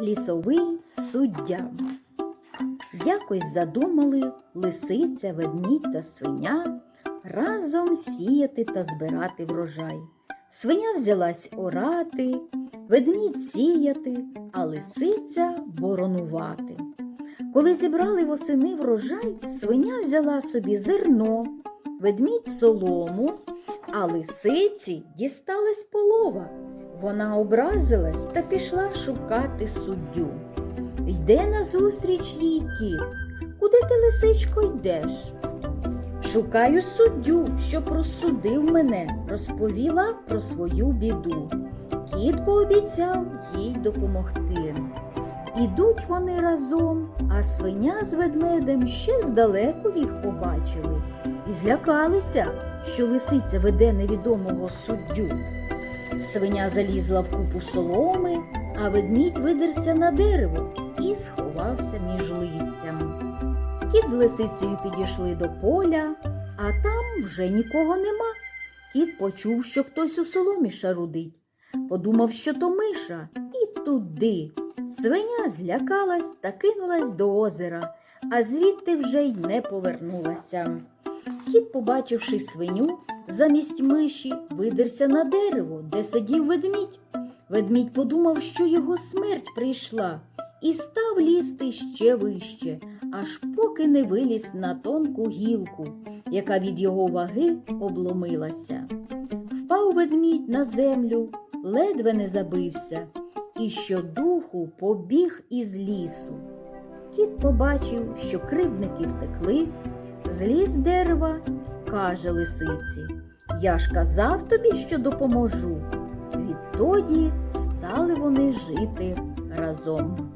лісовий суддя. Якось задумали лисиця, ведмідь та свиня разом сіяти та збирати врожай. Свиня взялась орати, ведмідь сіяти, а лисиця боронувати. Коли зібрали восени врожай, свиня взяла собі зерно, ведмідь солому, а лисиці дісталась полова. Вона образилась та пішла шукати суддю. Йде назустріч їй кіт. Куди ти, лисичко, йдеш? Шукаю суддю, щоб розсудив мене, розповіла про свою біду. Кіт пообіцяв їй допомогти. Ідуть вони разом, а свиня з ведмедем ще здалеку їх побачили і злякалися, що лисиця веде невідомого суддю. Свиня залізла в купу соломи, а ведмідь видерся на дерево і сховався між листям. Кіт з лисицею підійшли до поля, а там вже нікого нема. Кіт почув, що хтось у соломі шарудить. Подумав, що то миша, і туди. Свиня злякалась та кинулась до озера, а звідти вже й не повернулася. Кіт, побачивши свиню, замість миші видерся на дерево, де сидів ведмідь. Ведмідь подумав, що його смерть прийшла, і став лізти ще вище, аж поки не виліз на тонку гілку, яка від його ваги обломилася. Впав ведмідь на землю, ледве не забився, і щодуху побіг із лісу. Кіт побачив, що кривдники втекли, зліз дерева, каже лисиці. Я ж казав тобі, що допоможу. Відтоді стали вони жити разом.